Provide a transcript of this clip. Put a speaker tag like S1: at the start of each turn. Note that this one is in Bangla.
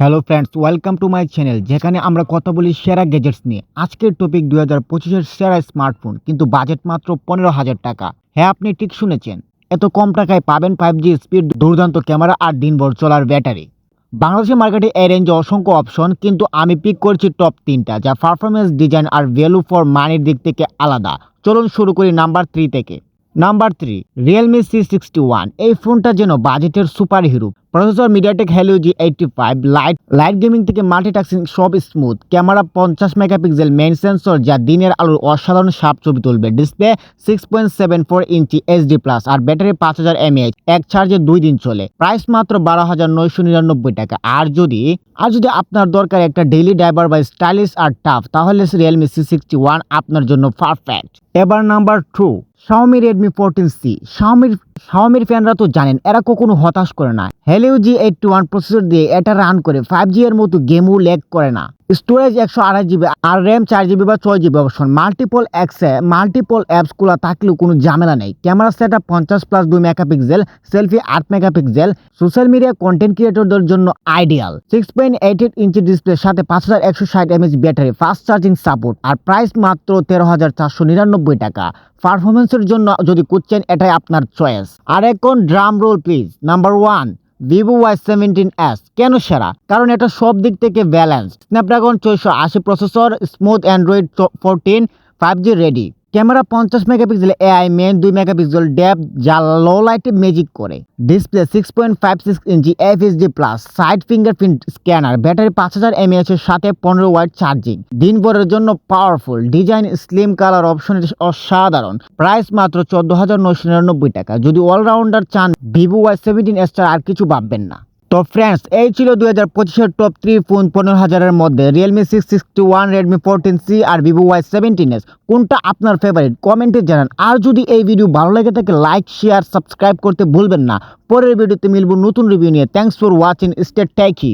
S1: Hello friends welcome to my channel যেখানে আমরা কথা বলি সেরা গ্যাজেটস নিয়ে। আজকের টপিক দুই হাজার পঁচিশের সেরা স্মার্টফোন কিন্তু বাজেট মাত্র পনেরো হাজার টাকা। হ্যাঁ আপনি ঠিক শুনেছেন। এত কম টাকায় পাবেন ফাইভ জি স্পিড দুর্দান্ত ক্যামেরা আর দিনভর চলার ব্যাটারি বাংলাদেশের মার্কেটে এই রেঞ্জে অসংখ্য অপশন কিন্তু আমি পিক করছি টপ তিনটা, যা পারফরমেন্স ডিজাইন আর ভ্যালু ফর মানির দিক থেকে আলাদা। চলুন শুরু করি নাম্বার থ্রি থেকে। Number three Realme C sixty one এই ফোনটা যেন বাজেটের super hero processor MediaTek Helio G eighty five lite lite gaming থেকে মাল্টিটাস্কিং সব স্মুথ ক্যামেরা পঞ্চাশ মেগাপিক্সেল মেইন সেন্সর যা দিনের আলোর অসাধারণ সাপ ছবি তুলবে। Display six point seven four inch HD plus আর ব্যাটারি পাঁচ হাজার এমএএইচ এক চার্জে দুই দিন চলে। প্রাইস মাত্র বারো হাজার নয়শো নিরানব্বই টাকা। আর যদি আর যদি আপনার দরকার একটা ডেইলি ড্রাইভার বা স্টাইলিশ আর টাফ, তাহলে রিয়েলমি সি সিক্সটি ওয়ান আপনার জন্য পারফেক্ট এবার number two Xiaomi Redmi fourteen C শাওমির শাওমির ফ্যানরা তো জানেন, এরা কখনো হতাশ করে না। Helio G eight two one processor দিয়ে এটা রান করে ফাইভ জি এর মতো গেমও ল্যাগ করে না। স্টোরেজ একশো আড়াই জিবি আর র্যাম চার জিবি বা ছয় জিবি অপশন। মাল্টিপল অ্যাক্সে মাল্টিপল অ্যাপসগুলো থাকলেও কোনো ঝামেলা নেই। ক্যামেরা সেট আপ পঞ্চাশ প্লাস দুই মেগাপিক্সেল সেলফি আট মেগাপিক্সেল সোশ্যাল মিডিয়া কন্টেন্ট ক্রিয়েটরদের জন্য ideal six point eight eight inch ডিসপ্লের সাথে পাঁচ হাজার একশো ষাট mAh battery fast charging support আর প্রাইস মাত্র তেরো হাজার চারশো নিরানব্বই টাকা। পারফরমেন্সের জন্য যদি খুঁজছেন, এটাই আপনার চয়েস আর এখন drum roll please number one Vivo Y seventeen S কেন সেরা? কারণ এটা সব দিক থেকে ব্যালেন্স স্ন্যাপড্রাগন ছয়শো আশি processor smooth Android fourteen five G ready camera পঞ্চাশ মেগাপিক্সেল এআই মেন দুই মেগাপিক্সেল ডেপ যা লো লাইটে ম্যাজিক করে। Display six point five six inch F D plus side fingerprint scanner battery পাঁচ হাজার এমএএচ এর সাথে পনেরো ওয়াট চার্জিং দিনভরের জন্য powerful design slim colour option অসাধারণ। প্রাইস মাত্র চোদ্দ হাজার নয়শো নিরানব্বই টাকা। যদি অলরাউন্ডার চান ভিভো ওয়াই সেভেন্টিন এস আর কিছু ভাববেন না। তো ফ্রেন্ডস এই ছিল দু হাজার পঁচিশের টপ থ্রি ফোন পনেরো হাজারের মধ্যে Realme six sixty one Redmi fourteen C আর ভিভো ওয়াই সেভেন্টিন এস কোনটা আপনার ফেভারিট কমেন্টে জানান। আর যদি এই ভিডিও ভালো লেগে থাকে লাইক শেয়ার সাবস্ক্রাইব করতে ভুলবেন না। পরের ভিডিওতে মিলব নতুন রিভিউ নিয়ে। Thanks for watching stay techy